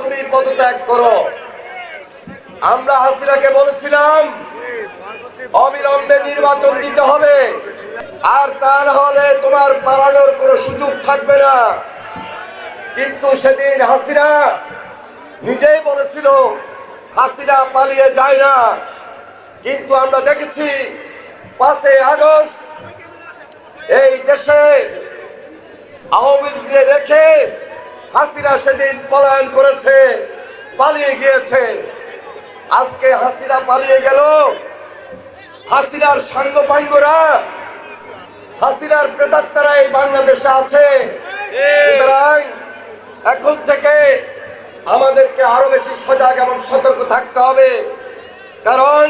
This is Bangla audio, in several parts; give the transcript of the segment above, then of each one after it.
তুমি পদত্যাগ করো। আমরা হাসিনাকে বলেছিলাম, অবিলম্বে নির্বাচন দিতে হবে। আর তা না হলে তোমার পালানোর কোনো সুযোগ থাকবে না। কিন্তু সেদিন হাসিনা নিজেই বলেছিল, হাসিনা পালিয়ে যায় না। কিন্তু আমরা দেখেছি পাঁচে আগস্ট এই দেশে আওয়ামী লীগকে রেখে হাসিনা সেদিন পলায়ন করেছে, পালিয়ে গিয়েছে। আজকে হাসিনা পালিয়ে গেল। হাসিনার সাঙ্গপাঙ্গরা, হাসিনার প্রেতাত্মারা এই বাংলাদেশে আছে। সুতরাং এখন থেকে আমাদেরকে আরও বেশি সজাগ এবং সতর্ক থাকতে হবে। কারণ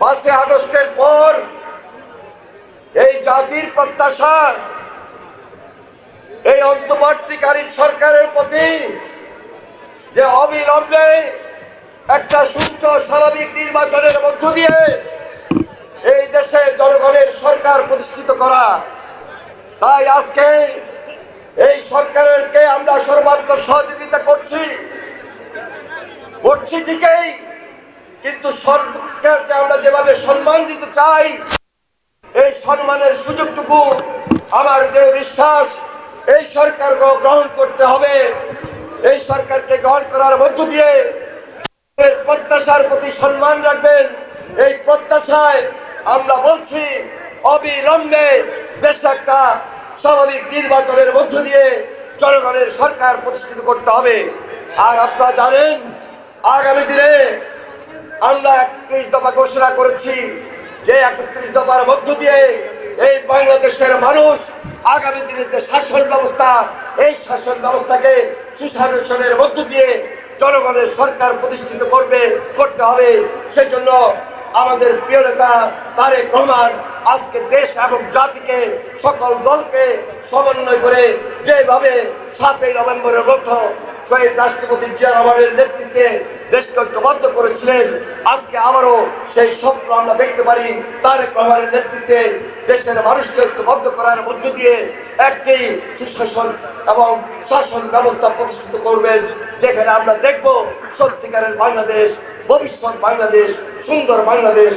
পাঁচই আগস্টের পর এই জাতির প্রত্যাশা এই অন্তর্বর্তীকালীন সরকারের প্রতি যে অবিলম্বে একটা সুস্থ, স্বাভাবিক নির্বাচনের মধ্য দিয়ে এই দেশে জনগণের সরকার প্রতিষ্ঠিত করা। তাই আজকে এই সরকারকে আমরা সর্বাত্মক সহযোগিতা করছি। করছি ঠিকই, কিন্তু সরকারকে আমরা যেভাবে সম্মান দিতে চাই, এই সম্মানের সুযোগটুকু আমার যে বিশ্বাস এই সরকারকে গ্রহণ করতে হবে। এই সরকারকে গ্রহণ করার মধ্য দিয়ে প্রত্যাশার প্রতি সম্মান রাখবেন। এই প্রত্যাশায় আমরা বলছি, অবিলম্বে দেশে একটা স্বাভাবিক নির্বাচনের মধ্য দিয়ে জনগণের সরকার প্রতিষ্ঠিত করতে হবে। আর আপনারা জানেন, আগামী দিনে আমরা একত্রিশ দফা ঘোষণা করেছি যে একত্রিশ দফার মধ্য দিয়ে এই বাংলাদেশের মানুষ আগামী দিনে যে শাসন ব্যবস্থা, এই শাসন ব্যবস্থাকে সুশাসনের মধ্য দিয়ে জনগণের সরকার প্রতিষ্ঠিত করবে, করতে হবে। সেই জন্য আমাদের প্রিয় নেতা তারেক রহমান আজকে দেশ এবং জাতিকে, সকল দলকে সমন্বয় করে যেভাবে সাতই নভেম্বরের মধ্য শহীদ রাষ্ট্রপতি জিয়া রহমানের নেতৃত্বে দেশকে ঐক্যবদ্ধ করেছিলেন, আজকে আবারও সেই স্বপ্ন আমরা দেখতে পারি। তারেক রহমানের নেতৃত্বে দেশের মানুষকে ঐক্যবদ্ধ করার মধ্য দিয়ে একটি সুশাসন এবং শাসন ব্যবস্থা প্রতিষ্ঠিত করবেন, যেখানে আমরা দেখব সত্যিকারের বাংলাদেশ, ভবিষ্যৎ বাংলাদেশ, সুন্দর বাংলাদেশ।